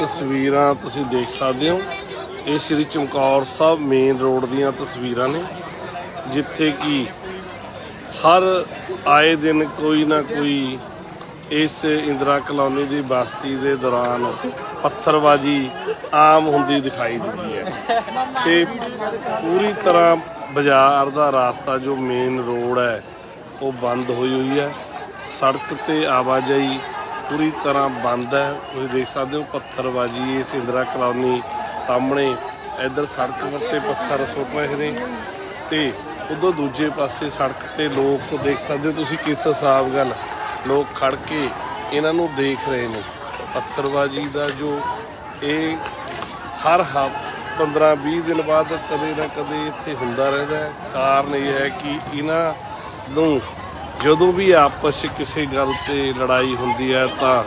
ਤਸਵੀਰਾਂ ਤੁਸੀਂ ਦੇਖ ਸਕਦੇ ਹੋ। ਇਹ ਸ੍ਰੀ ਚਮਕੌਰ ਸਾਹਿਬ ਮੇਨ ਰੋਡ ਦੀਆਂ ਤਸਵੀਰਾਂ ਨੇ, ਜਿੱਥੇ ਕਿ ਹਰ ਆਏ ਦਿਨ ਕੋਈ ਨਾ ਕੋਈ ਇਸ ਇੰਦਰਾ ਕਲੋਨੀ ਦੀ ਵਾਸੀ ਦੇ ਦੌਰਾਨ ਪੱਥਰਬਾਜੀ ਆਮ ਹੁੰਦੀ ਦਿਖਾਈ ਦਿੰਦੀ ਹੈ। ਤੇ ਪੂਰੀ ਤਰ੍ਹਾਂ ਬਾਜ਼ਾਰ ਦਾ ਰਾਸਤਾ ਜੋ ਮੇਨ ਰੋਡ ਹੈ, ਉਹ ਬੰਦ ਹੋਈ ਹੋਈ ਹੈ। ਸੜਕ ਤੇ ਆਵਾਜਾਈ ਪੂਰੀ ਤਰ੍ਹਾਂ ਬੰਦ ਹੈ। ਤੁਸੀਂ ਦੇਖ ਸਕਦੇ ਹੋ ਪੱਥਰਬਾਜੀ ਇਸ ਇੰਦਰਾ ਕਲੋਨੀ ਸਾਹਮਣੇ। ਇੱਧਰ ਸੜਕ ਉੱਤੇ ਪੱਥਰ ਸੁੱਟ ਰਹੇ ਨੇ ਤੇ ਉਦੋਂ ਦੂਜੇ ਪਾਸੇ ਸੜਕ ਤੇ ਲੋਕ, ਦੇਖ ਸਕਦੇ ਹੋ ਤੁਸੀਂ ਕਿਸ ਹਿਸਾਬ ਗੱਲ ਲੋਕ ਖੜ ਕੇ ਇਹਨਾਂ ਨੂੰ ਦੇਖ ਰਹੇ ਨੇ। ਪੱਥਰਬਾਜੀ ਦਾ ਜੋ ਇਹ ਹਰ ਹਫ਼ 15 20 ਦਿਨ ਬਾਅਦ ਕਦੇ ਨਾ ਕਦੇ ਇੱਥੇ ਹੁੰਦਾ ਰਹਿੰਦਾ ਹੈ। ਕਾਰਨ ਇਹ ਹੈ ਕਿ ਇਹਨਾਂ ਨੂੰ ਜਦੋਂ ਵੀ ਆਪਸ 'ਚ ਕਿਸੇ ਗੱਲ ਤੇ ਲੜਾਈ ਹੁੰਦੀ ਹੈ ਤਾਂ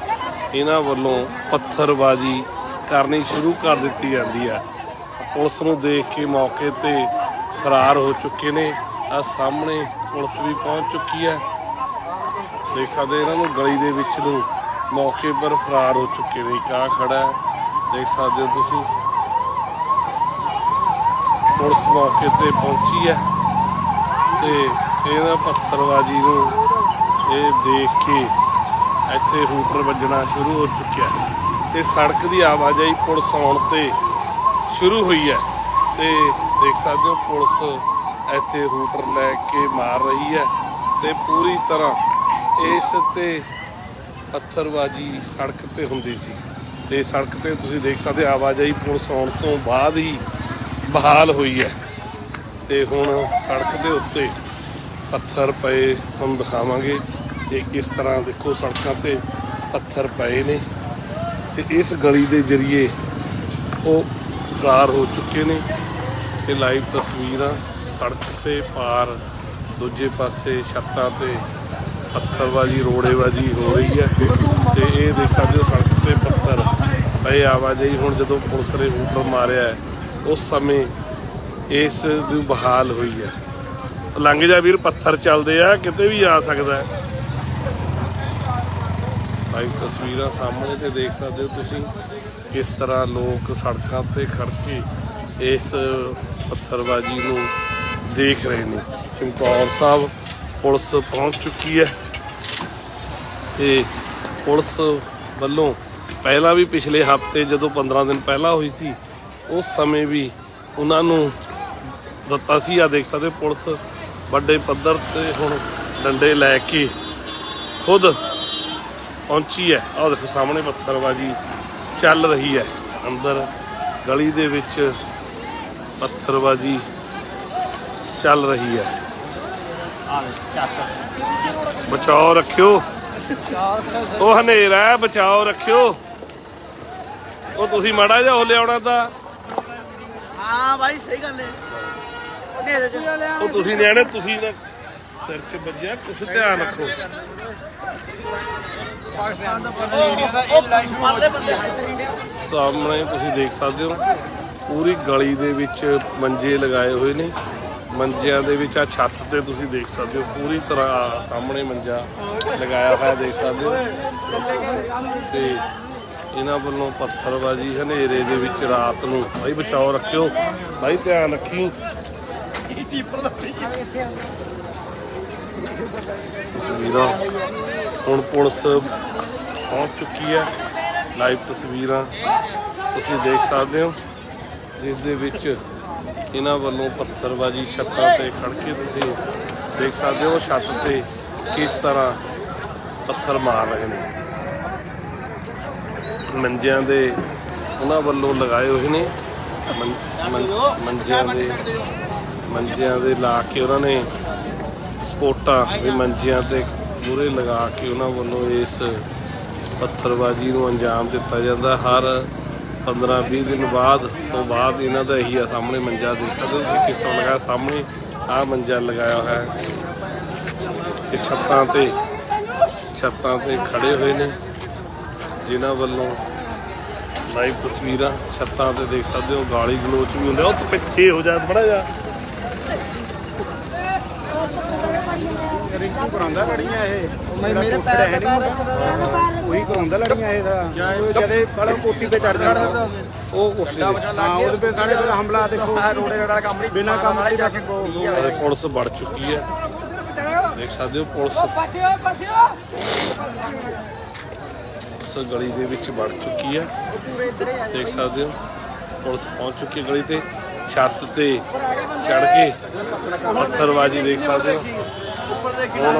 ਇਹਨਾਂ ਵੱਲੋਂ ਪੱਥਰਬਾਜੀ ਕਰਨੀ ਸ਼ੁਰੂ ਕਰ ਦਿੱਤੀ ਜਾਂਦੀ ਹੈ। ਪੁਲਿਸ ਨੂੰ ਦੇਖ ਕੇ ਮੌਕੇ ਤੇ ਫਰਾਰ ਹੋ ਚੁੱਕੇ ਨੇ। ਆ ਸਾਹਮਣੇ ਪੁਲਿਸ ਵੀ ਪਹੁੰਚ ਚੁੱਕੀ ਹੈ। ਦੇਖ ਸਕਦੇ ਇਹਨਾਂ ਨੂੰ ਗਲੀ ਦੇ ਵਿੱਚ ਨੂੰ ਮੌਕੇ ਪਰ ਫਰਾਰ ਹੋ ਚੁੱਕੇ ਨੇ। ਕਾ ਖੜਾ ਦੇਖ ਸਕਦੇ ਹੋ ਤੁਸੀਂ। ਪੁਲਿਸ ਮੌਕੇ ਤੇ ਪਹੁੰਚੀ ਹੈ ਤੇ ਇਹਨਾਂ ਪੱਥਰਬਾਜੀ ਨੂੰ ਇਹ ਦੇਖ ਕੇ ਇੱਥੇ ਹੂਟਰ ਵੱਜਣਾ ਸ਼ੁਰੂ ਹੋ ਚੁੱਕਿਆ ਹੈ ਤੇ ਸੜਕ ਦੀ ਆਵਾਜਾਈ ਪੁਲਿਸ ਆਉਣ ਤੇ ਸ਼ੁਰੂ ਹੋਈ ਹੈ ਤੇ ਦੇਖ ਸਕਦੇ ਹੋ ਪੁਲਿਸ ਇੱਥੇ ਹੂਟਰ ਲੈ ਕੇ ਮਾਰ ਰਹੀ ਹੈ ਤੇ ਪੂਰੀ ਤਰ੍ਹਾਂ ਇਸ ਤੇ ਪੱਥਰਬਾਜੀ ਸੜਕ ਤੇ ਹੁੰਦੀ ਸੀ। ਤੇ ਸੜਕ ਤੇ ਤੁਸੀਂ ਦੇਖ ਸਕਦੇ ਹੋ ਆਵਾਜਾਈ ਪੁਲਿਸ ਆਉਣ ਤੋਂ ਬਾਅਦ ਹੀ ਬਹਾਲ ਹੋਈ ਹੈ। ਤੇ ਹੁਣ ਸੜਕ ਦੇ ਉੱਤੇ ਪੱਥਰ ਪਏ, ਤੁਹਾਨੂੰ ਦਿਖਾਵਾਂਗੇ ਇਹ ਕਿਸ ਤਰ੍ਹਾਂ ਦੇਖੋ ਸੜਕਾਂ ਤੇ ਪੱਥਰ ਪਏ ਨੇ। ਤੇ ਇਸ ਗਲੀ ਦੇ ਜ਼ਰੀਏ ਉਹ ਫਰਾਰ ਹੋ ਚੁੱਕੇ ਨੇ ਤੇ ਲਾਈਵ ਤਸਵੀਰਾਂ ਸੜਕ ਤੇ ਪਾਰ ਦੂਜੇ ਪਾਸੇ ਛੱਤਾਂ ਤੇ ਪੱਥਰਬਾਜੀ, ਰੋੜੇਬਾਜੀ ਹੋ ਰਹੀ ਹੈ। ਤੇ ਇਹ ਦੇਖ ਸਕਦੇ ਹੋ ਸੜਕ ਤੇ ਪੱਥਰ ਪਏ ਆਵਾਜਾਈ। ਹੁਣ ਜਦੋਂ ਪੁਲਿਸ ਨੇ ਹੂਟਰ ਮਾਰਿਆ ਉਸ ਸਮੇਂ ਇਸ ਦੀ ਬਹਾਲ ਹੋਈ ਹੈ। ਲੰਘ ਜਾ ਵੀਰ, ਪੱਥਰ ਚੱਲਦੇ ਆ, ਕਿਤੇ ਵੀ ਆ ਸਕਦਾ ਹੈ। ਲਾਈਵ ਤਸਵੀਰਾਂ ਸਾਹਮਣੇ ਤੇ ਦੇਖ ਸਕਦੇ ਹੋ ਤੁਸੀਂ, ਕਿਸ ਤਰ੍ਹਾਂ ਲੋਕ ਸੜਕਾਂ ਤੇ ਖੜ ਕੇ ਇਸ ਪੱਥਰਬਾਜੀ ਨੂੰ ਦੇਖ ਰਹੇ ਨੇ। ਚਮਕੌਰ ਸਾਹਿਬ ਪੁਲਿਸ ਪਹੁੰਚ ਚੁੱਕੀ ਹੈ। ਤੇ ਪੁਲਿਸ ਵੱਲੋਂ ਪਹਿਲਾਂ ਵੀ ਪਿਛਲੇ ਹਫ਼ਤੇ, ਜਦੋਂ 15 ਦਿਨ ਪਹਿਲਾਂ ਹੋਈ ਸੀ, ਉਸ ਸਮੇਂ ਵੀ ਉਹਨਾਂ ਨੂੰ ਦਿੱਤਾ ਸੀ। ਆ ਦੇਖ ਸਕਦੇ ਹੋ, ਪੁਲਿਸ ਵੱਡੇ ਪੱਧਰ ਤੇ ਹੁਣ ਡੰਡੇ ਲੈ ਕੇ ਖੁਦ ਪਹੁੰਚੀ ਹੈ। ਆਹ ਦੇਖੋ ਸਾਹਮਣੇ ਪੱਥਰਬਾਜੀ ਚੱਲ ਰਹੀ ਹੈ। ਅੰਦਰ ਗਲੀ ਦੇ ਵਿੱਚ ਪੱਥਰਬਾਜੀ ਚੱਲ ਰਹੀ ਹੈ। ਬਚਾਓ ਰੱਖਿਓ। ਉਹ ਹਨੇਰਾ ਹੈ, ਬਚਾਓ ਰੱਖਿਓ। ਉਹ ਤੁਸੀਂ ਮਾੜਾ ਜਿਹਾ ਹੋ ਲਿਆਉਣਾ ਤਾਂ। ਹਾਂ ਭਾਈ ਸਹੀ ਗੱਲ ਹੈ। ਉਹ ਤੁਸੀਂ ਨਿਆਣੇ ਤੁਸੀਂ ਨਾ ਸਿਰ 'ਚ ਵੱਜਿਆ ਕੁਛ ਧਿਆਨ ਰੱਖੋ। ਉਹ ਪਰਲੇ ਬੰਦੇ ਸਾਹਮਣੇ ਤੁਸੀਂ ਦੇਖ ਸਕਦੇ ਹੋ ਪੂਰੀ ਗਲੀ ਦੇ ਵਿੱਚ ਮੰਜੇ ਲਗਾਏ ਹੋਏ ਨੇ। ਮੰਜਿਆਂ ਦੇ ਵਿੱਚ ਆ ਛੱਤ ਤੇ ਤੁਸੀਂ ਦੇਖ ਸਕਦੇ ਹੋ ਪੂਰੀ ਤਰ੍ਹਾਂ ਸਾਹਮਣੇ ਮੰਜਾ ਲਗਾਇਆ ਹੋਇਆ ਦੇਖ ਸਕਦੇ ਹੋ। ਤੇ ਇਹਨਾਂ ਵੱਲੋਂ ਪੱਥਰਬਾਜੀ ਹਨੇਰੇ ਦੇ ਵਿੱਚ ਰਾਤ ਨੂੰ। ਭਾਈ ਬਚਾਓ ਰੱਖਿਓ ਭਾਈ ਧਿਆਨ ਰੱਖੀ। ਤਸਵੀਰਾਂ। ਹੁਣ ਪੁਲਿਸ ਪਹੁੰਚ ਚੁੱਕੀ ਹੈ। ਲਾਈਵ ਤਸਵੀਰਾਂ ਤੁਸੀਂ ਦੇਖ ਸਕਦੇ ਹੋ। ਜਿਸ ਦੇ ਵਿੱਚ ਇਹਨਾਂ ਵੱਲੋਂ ਪੱਥਰਬਾਜੀ ਛੱਤਾਂ ਤੇ ਖੜ ਕੇ ਤੁਸੀਂ ਦੇਖ ਸਕਦੇ ਹੋ ਛੱਤ ਤੇ ਕਿਸ ਤਰ੍ਹਾਂ ਪੱਥਰ ਮਾਰ ਰਹੇ ਨੇ। ਮੰਜਿਆਂ ਦੇ ਉਹਨਾਂ ਵੱਲੋਂ ਲਗਾਏ ਹੋਏ ਨੇ। ਮੰਜਿਆਂ ਦੇ ਮੰਜਿਆਂ ਦੇ ਲਾ ਕੇ ਉਹਨਾਂ ਨੇ ਸਪੋਟਾਂ ਵੀ ਮੰਜਿਆਂ ਤੇ ਮੂਰੇ ਲਗਾ ਕੇ ਉਹਨਾਂ ਵੱਲੋਂ ਇਸ ਪੱਥਰਬਾਜੀ ਨੂੰ ਅੰਜਾਮ ਦਿੱਤਾ ਜਾਂਦਾ। ਹਰ 15-20 ਦਿਨ ਬਾਅਦ ਤੋਂ ਬਾਅਦ ਇਹਨਾਂ ਦਾ ਇਹੀ ਆ, ਸਾਹਮਣੇ ਮੰਜਾ ਦੇਖ ਸਕਦੇ ਤੁਸੀਂ ਕਿਸ ਤਰ੍ਹਾਂ ਲਗਾਇਆ ਸਾਹਮਣੇ ਆਹ ਮੰਜਾ ਲਗਾਇਆ ਹੋਇਆ ਹੈ। ਤੇ ਛੱਤਾਂ ਤੇ ਛੱਤਾਂ ਤੇ ਖੜੇ ਹੋਏ ਨੇ, ਜਿਨ੍ਹਾਂ ਵੱਲੋਂ ਲਾਈਵ ਤਸਵੀਰਾਂ ਛੱਤਾਂ ਤੇ ਦੇਖ ਸਕਦੇ ਹੋ ਗਾਲੀ ਗਲੋਚ ਵੀ ਹੁੰਦੇ ਉਹ ਪਿੱਛੇ ਹੋ ਜਾ ਬੜਾ ਜਾ ਤੂੰ ਕਰਾਉਂਦਾ ਲੜੀਆਂ ਇਹ? ਮੈਂ ਮੇਰੇ ਪੈਰ ਤੇ ਪੈਰ ਰੱਖਦਾ ਉਹੀ ਕਰਾਉਂਦਾ ਲੜੀਆਂ ਇਹ ਉਹ ਜਦੇ ਪਹਿਲਾਂ ਕੋਟੀ ਤੇ ਚੜ ਜਾਂਦਾ। ਉਹ। ਕੁਰਸੀ ਦੇ ਹਾਂ ਉਹਦੇ ਤੇ ਸਾਰੇ ਦਾ ਹਮਲਾ ਦੇਖੋ। ਰੋੜੇ ਰੜਾ ਕੰਮ ਨਹੀਂ ਬਿਨਾਂ ਕੰਮ ਤੋਂ ਜਾ ਕੇ ਪੁਲਿਸ ਵੜ ਚੁੱਕੀ ਹੈ। ਦੇਖ ਸਕਦੇ ਹੋ ਪੁਲਿਸ। ਗਲੀ ਦੇ ਵਿੱਚ ਵੜ ਚੁੱਕੀ ਹੈ। ਦੇਖ ਸਕਦੇ ਹੋ ਪੁਲਿਸ ਪਹੁੰਚ ਚੁੱਕੀ ਹੈ ਗਲੀ ਤੇ। ਛੱਤ ਤੇ ਚੜ ਕੇ ਪੱਥਰਬਾਜੀ ਦੇਖ ਸਕਦੇ ਹੋ। ਹੁਣ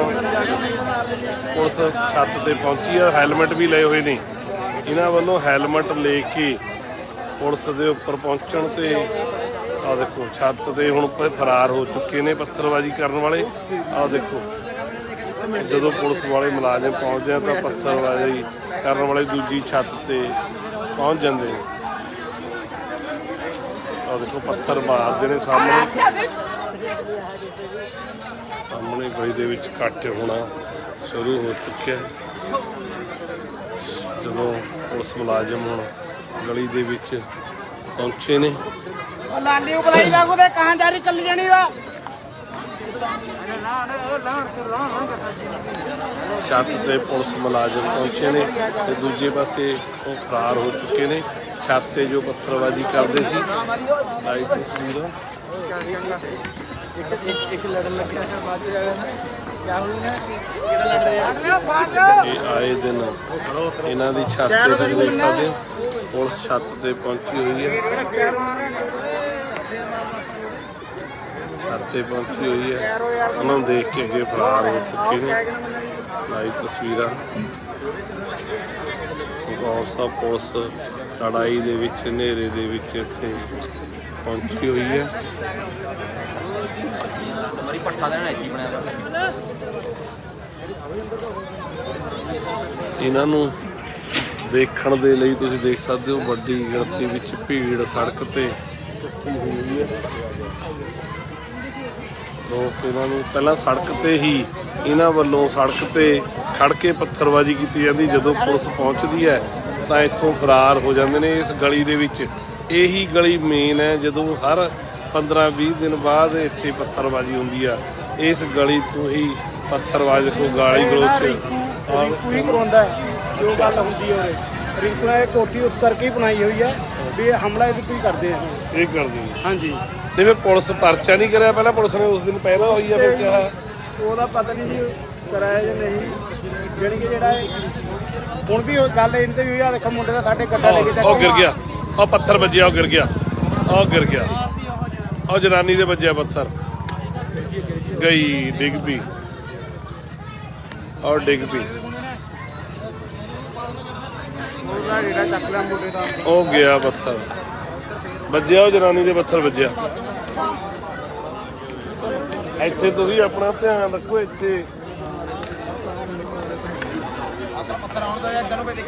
ਪੁਲਿਸ ਛੱਤ ਤੇ ਪਹੁੰਚੀ ਹੈ ਹੈਲਮਟ ਵੀ ਲਏ ਹੋਏ ਨੇ। ਇਹਨਾਂ ਵੱਲੋਂ ਹੈਲਮਟ ਲੈ ਕੇ ਪੁਲਿਸ ਦੇ ਉੱਪਰ ਪਹੁੰਚਣ ਤੇ ਆ ਦੇਖੋ ਛੱਤ ਤੇ ਹੁਣ ਫਰਾਰ ਹੋ ਚੁੱਕੇ ਨੇ ਪੱਥਰਬਾਜੀ ਕਰਨ ਵਾਲੇ। ਆ ਦੇਖੋ ਜਦੋਂ ਪੁਲਿਸ ਵਾਲੇ ਮੁਲਾਜ਼ਮ ਪਹੁੰਚਦੇ ਆ ਤਾਂ ਪੱਥਰਬਾਜੀ ਕਰਨ ਵਾਲੇ ਦੂਜੀ ਛੱਤ ਤੇ ਪਹੁੰਚ ਜਾਂਦੇ ਨੇ। ਆ ਦੇਖੋ, ਪੱਥਰ ਮਾਰਦੇ ਨੇ ਸਾਹਮਣੇ। ਸਾਹਮਣੇ ਗਲੀ ਦੇ ਵਿੱਚ ਇਕੱਠ ਹੋਣਾ ਸ਼ੁਰੂ ਹੋ ਚੁੱਕਿਆ ਜਦੋਂ ਪੁਲਿਸ ਮੁਲਾਜ਼ਮ ਹੁਣ ਗਲੀ ਦੇ ਵਿੱਚ ਪਹੁੰਚੇ ਨੇ। ਲਾਲੀ ਉਬਲਾਈ ਲਾਗੂ ਤੇ ਕਹਾਂ ਜਾਰੀ ਚੱਲੀ ਜਾਣੀ ਵਾ। ਛੱਤ ਤੇ ਪੁਲਿਸ ਮੁਲਾਜ਼ਮ ਪਹੁੰਚੇ ਨੇ ਤੇ ਦੂਜੇ ਪਾਸੇ ਉਹ ਫਰਾਰ ਹੋ ਚੁੱਕੇ ਨੇ। ਛੱਤ ਤੇ ਜੋ ਪੱਥਰਬਾਜੀ ਕਰਦੇ ਸੀ। ਲਾਈਟ ਤਸਵੀਰਾਂ ਇੱਕ ਇੱਕ ਇੱਕ ਲੜਨ ਲੱਗਿਆ ਫਿਰ ਬਾਅਦ ਚ ਜਾਣਾ ਕਿਆ ਹੋਈ ਨਾ ਕਿਹੜਾ ਲੜ ਰਿਹਾ। ਇਹ ਆਏ ਦਿਨ ਇਹਨਾਂ ਦੀ ਛੱਤ ਤੇ ਤੁਸੀਂ ਦੇਖ ਸਕਦੇ ਹੋ। ਪੁਲਿਸ ਛੱਤ ਤੇ ਪਹੁੰਚੀ ਹੋਈ ਹੈ। ਤੇ ਪਹੁੰਚੀ ਹੋਈ ਹੈ। ਉਹਨਾਂ ਨੂੰ ਦੇਖ ਕੇ ਅੱਗੇ ਫਰਾਰ ਹੋ ਚੁੱਕੇ ਨੇ। ਲਾਈਵ ਤਸਵੀਰਾਂ। ਸੁਖੌਰ ਸਾਹਿਬ ਪੁਲਿਸ ਲੜਾਈ ਦੇ ਵਿੱਚ, ਹਨੇਰੇ ਦੇ ਵਿੱਚ ਇੱਥੇ ਪਹੁੰਚੀ ਹੋਈ ਹੈ। ਮਰੀ ਪੱਠਾ ਦੇਣਾ ਇੱਥੇ ਬਣਿਆ ਇਹਨਾਂ ਨੂੰ ਦੇਖਣ ਦੇ ਲਈ ਤੁਸੀਂ ਦੇਖ ਸਕਦੇ ਹੋ ਵੱਡੀ ਗਿਣਤੀ ਵਿੱਚ ਭੀੜ ਸੜਕ ਤੇ ਹੋਈ ਹੈ ਲੋਕ ਇਹਨਾਂ ਨੂੰ ਪਹਿਲਾਂ ਸੜਕ ਤੇ ਹੀ ਇਹਨਾਂ ਵੱਲੋਂ ਸੜਕ ਤੇ ਖੜ ਕੇ ਪੱਥਰਬਾਜ਼ੀ ਕੀਤੀ ਜਾਂਦੀ ਜਦੋਂ ਪੁਲਿਸ ਪਹੁੰਚਦੀ ਹੈ ਤਾਂ ਇੱਥੋਂ ਫਰਾਰ ਹੋ ਜਾਂਦੇ ਨੇ। ਇਸ ਗਲੀ ਦੇ ਵਿੱਚ ਇਹੀ ਗਲੀ ਮੇਨ ਹੈ ਜਦੋਂ ਹਰ 15-20 ਦਿਨ ਬਾਅਦ ਇੱਥੇ ਪੱਥਰਬਾਜ਼ੀ ਹੁੰਦੀ ਆ। ਇਸ ਗਲੀ ਤੋਂ ਹੀ ਪੱਥਰਬਾਜ਼ੀ ਦੇਖੋ ਗਾਲੀ ਗਲੋਚ। ਹੀ ਕਰਾਉਂਦਾ ਜੋ ਗੱਲ ਹੁੰਦੀ ਹੈ ਉਰੇ ਰਿੰਕੂ ਨੇ ਕੋਠੀ ਉਸ ਕਰਕੇ ਹੀ ਬਣਾਈ ਹੋਈ ਹੈ। ਵੀ ਇਹ ਹਮਲਾ ਇਹਦੇ ਕੋਈ ਕਰਦੇ ਆ ਇਹ ਕਰਦੇ ਨੇ ਹਾਂਜੀ। ਤੇ ਫਿਰ ਪੁਲਿਸ ਪਰਚਾ ਨਹੀਂ ਕਰਿਆ ਪਹਿਲਾਂ? ਪੁਲਿਸ ਨੇ ਉਸ ਦਿਨ ਪਹਿਲਾਂ ਹੋਈ ਆ ਫਿਰ ਕਿਹਾ? ਉਹਦਾ ਪਤਾ ਨਹੀਂ ਜੀ ਕਰਾਇਆ ਜਾਂ ਨਹੀਂ। ਜਿਹੜੀ ਕਿ ਜਿਹੜਾ ਇਹ- ਹੁਣ ਵੀ ਉਹ ਗੱਲ ਤੇ ਵੀ ਹੋਈ ਆ ਦੇਖੋ ਮੁੰਡੇ ਦਾ ਸਾਡੇ ਗੱਡਾ ਲੈ ਕੇ ਉਹ ਗਿਰ ਗਿਆ। ਉਹ ਪੱਥਰ ਵੱਜਿਆ ਉਹ ਗਿਰ ਗਿਆ। ਉਹ ਗਿਰ ਗਿਆ। ਉਹ ਜਨਾਨੀ ਦੇ ਵੱਜਿਆ ਪੱਥਰ। ਗਈ ਡਿੱਗ ਪਈ। ਔਰ ਡਿੱਗ ਪਈ। ਉਹਦਾ ਜਿਹੜਾ ਚੱਕ ਲਿਆ ਮੁੰਡੇ ਦਾ। ਉਹ ਗਿਆ ਪੱਥਰ। ਵੱਜਿਆ ਉਹ ਜਨਾਨੀ ਦੇ ਪੱਥਰ ਵੱਜਿਆ। ਇੱਥੇ ਤੁਸੀਂ ਆਪਣਾ ਧਿਆਨ ਰੱਖੋ ਇੱਥੇ।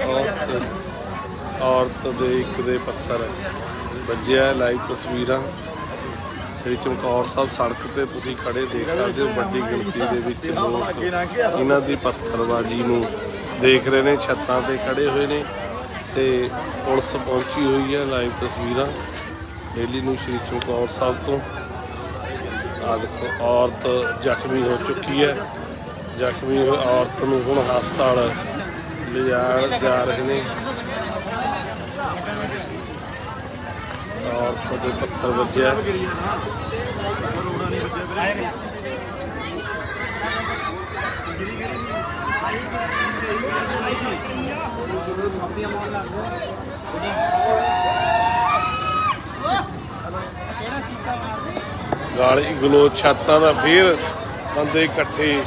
ਔਰਤ ਔਰਤ ਦੇ ਇੱਕ ਦੇ ਪੱਥਰ ਵੱਜਿਆ ਲਾਈਵ ਤਸਵੀਰਾਂ। ਸ੍ਰੀ ਚਮਕੌਰ ਸਾਹਿਬ ਸੜਕ ਤੇ ਤੁਸੀਂ ਖੜੇ ਦੇਖ ਸਕਦੇ ਹੋ ਵੱਡੀ ਗਿਣਤੀ ਦੇ ਵਿੱਚ ਲੋਕ ਇਹਨਾਂ ਦੀ ਪੱਥਰਬਾਜ਼ੀ ਨੂੰ ਦੇਖ ਰਹੇ ਨੇ ਛੱਤਾਂ ਤੇ ਖੜੇ ਹੋਏ ਨੇ। ਤੇ ਪੁਲਿਸ ਪਹੁੰਚੀ ਹੋਈ ਹੈ ਲਾਈਵ ਤਸਵੀਰਾਂ। ਡੇਲੀ ਨੂੰ ਸ੍ਰੀ ਚਮਕੌਰ ਸਾਹਿਬ ਤੋਂ। ਆ ਦੇਖੋ, ਔਰਤ ਜ਼ਖਮੀ ਹੋ ਚੁੱਕੀ ਹੈ। ਜ਼ਖਮੀ ਹੋਈ ਔਰਤ ਨੂੰ ਹੁਣ ਹਸਪਤਾਲ ਲਿਜਾਣ ਜਾ ਰਹੇ ਨੇ। ਔਰਤ ਦੇ ਪੱਥਰ ਵੱਜਿਆ। ਗਾਲੀ ਗਲੋਚ ਛਾਤਾਂ ਦਾ ਫੇਰ ਬੰਦੇ ਇਕੱਠੇ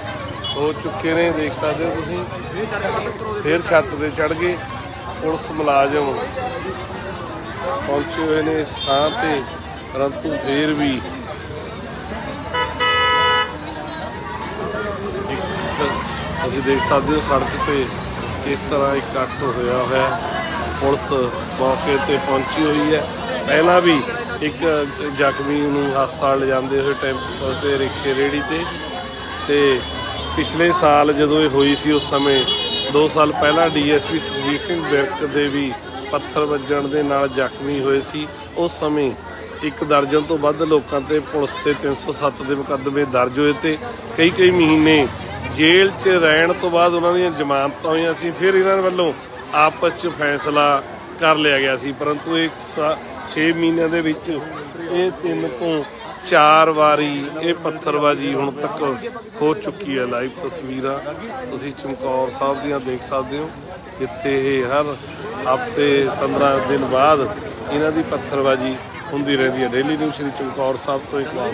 ਹੋ ਚੁੱਕੇ ਨੇ, ਦੇਖ ਸਕਦੇ ਹੋ ਤੁਸੀਂ। ਫੇਰ ਛੱਤ ਤੇ ਚੜ ਗਏ, ਪੁਲਿਸ ਮੁਲਾਜ਼ਮ ਪਹੁੰਚੇ ਹੋਏ ਨੇ ਸਾਹ ਤੇ, ਪਰੰਤੂ ਫੇਰ ਵੀ ਇੱਕ ਅਸੀਂ ਦੇਖ ਸਕਦੇ ਹੋ ਸੜਕ ਤੇ ਕਿਸ ਤਰ੍ਹਾਂ ਇਕੱਠ ਹੋਇਆ ਹੋਇਆ ਪੁਲਿਸ ਮੌਕੇ ਤੇ ਪਹੁੰਚੀ ਹੋਈ ਹੈ। ਪਹਿਲਾਂ ਵੀ ਇੱਕ ਜ਼ਖਮੀ ਨੂੰ ਹਸਪਤਾਲ ਲਿਜਾਂਦੇ ਹੋਏ ਟੈਂਪੋ ਤੇ ਰਿਕਸ਼ੇ ਰੇੜੀ ਤੇ ਤੇ ਪਿਛਲੇ ਸਾਲ ਜਦੋਂ ਇਹ ਹੋਈ ਸੀ ਉਸ ਸਮੇਂ 2 ਸਾਲ ਪਹਿਲਾਂ ਡੀਐਸਪੀ ਸੁਖਜੀਤ ਸਿੰਘ ਬਿਰਕ ਦੇ ਵੀ ਪੱਥਰ ਵੱਜਣ ਦੇ ਨਾਲ ਜ਼ਖਮੀ ਹੋਏ ਸੀ। ਉਸ ਸਮੇਂ ਇੱਕ ਦਰਜਨ ਤੋਂ ਵੱਧ ਲੋਕਾਂ ਤੇ ਪੁਲਿਸ ਤੇ 307 ਦੇ ਮੁਕੱਦਮੇ ਦਰਜ ਹੋਏ ਤੇ ਕਈ ਕਈ ਮਹੀਨੇ ਜੇਲ੍ਹ 'ਚ ਰਹਿਣ ਤੋਂ ਬਾਅਦ ਉਹਨਾਂ ਦੀਆਂ ਜ਼ਮਾਨਤਾਂ ਹੋਈਆਂ ਸੀ, ਫਿਰ ਇਹਨਾਂ ਵੱਲੋਂ ਆਪਸ 'ਚ ਫੈਸਲਾ ਕਰ ਲਿਆ ਗਿਆ ਸੀ। ਪਰੰਤੂ ਇਹ 6 ਮਹੀਨਿਆਂ ਦੇ ਵਿੱਚ ਇਹ ਤਿੰਨ ਤੋਂ ਚਾਰ ਵਾਰੀ ਇਹ ਪੱਥਰਬਾਜੀ ਹੁਣ ਤੱਕ ਹੋ ਚੁੱਕੀ ਹੈ। ਲਾਈਵ ਤਸਵੀਰਾਂ ਤੁਸੀਂ ਚਮਕੌਰ ਸਾਹਿਬ ਦੀਆਂ ਦੇਖ ਸਕਦੇ ਹੋ, ਜਿੱਥੇ ਇਹ ਹਰ ਹਫ਼ਤੇ 15 ਦਿਨ ਬਾਅਦ ਇਹਨਾਂ ਦੀ ਪੱਥਰਬਾਜੀ ਹੁੰਦੀ ਰਹਿੰਦੀ ਹੈ। ਡੇਲੀ ਨਿਊਜ਼ ਸ਼੍ਰੀ ਚਮਕੌਰ ਸਾਹਿਬ ਤੋਂ ਇਕਬਾਲ।